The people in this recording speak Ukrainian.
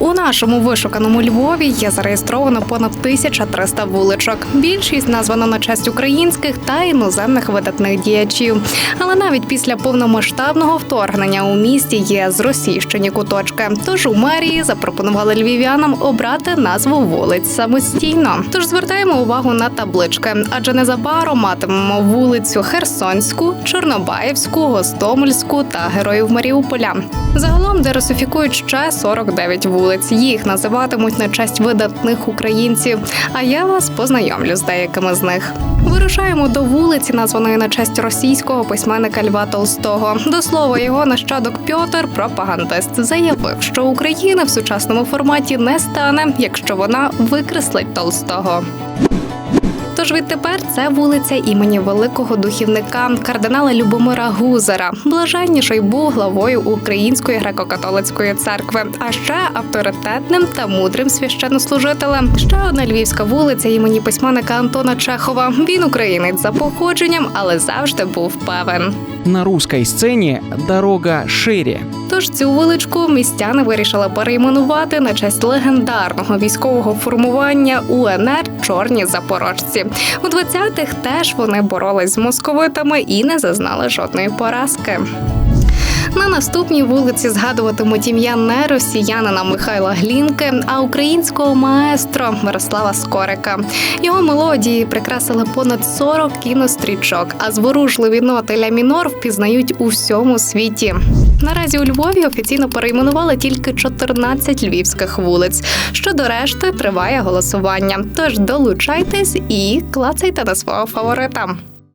У нашому вишуканому Львові є зареєстровано понад 1300 вуличок. Більшість названо на честь українських та іноземних видатних діячів. Але навіть після повномасштабного вторгнення у місті є зросійщені куточки. Тож у мерії запропонували львів'янам обрати назву вулиць самостійно. Тож звертаємо увагу на таблички, адже незабаром матимемо вулицю Херсонську, Чорнобаївську, Гостомельську та Героїв Маріуполя. Загалом деросифікують ще 49 вулиць. Їх називатимуть на честь видатних українців. А я вас познайомлю з деякими з них. Вирушаємо до вулиці, названої на честь російського письменника Льва Толстого. До слова, його нащадок Пьотр, пропагандист, заявив, що Україна в сучасному форматі не стане, якщо вона викреслить Толстого. Тож відтепер це вулиця імені великого духівника кардинала Любомира Гузера. Блаженніший був главою Української греко-католицької церкви, а ще авторитетним та мудрим священнослужителем. Ще одна львівська вулиця імені письменника Антона Чехова. Він українець за походженням, але завжди був певен. На русской сцене дорога шире. Тож цю вуличку містяни вирішили перейменувати на честь легендарного військового формування УНР Чорні запорожці. У 20-х теж вони боролись з московитами і не зазнали жодної поразки. На наступній вулиці згадуватимуть ім'я не росіянина Михайла Глінки, а українського маестро Мирослава Скорика. Його мелодії прикрасили понад 40 кінострічок, а зворушливі ноти ля мінор впізнають у всьому світі. Наразі у Львові офіційно перейменували тільки 14 львівських вулиць. Щодо решти триває голосування. Тож долучайтесь і клацайте на свого фаворита.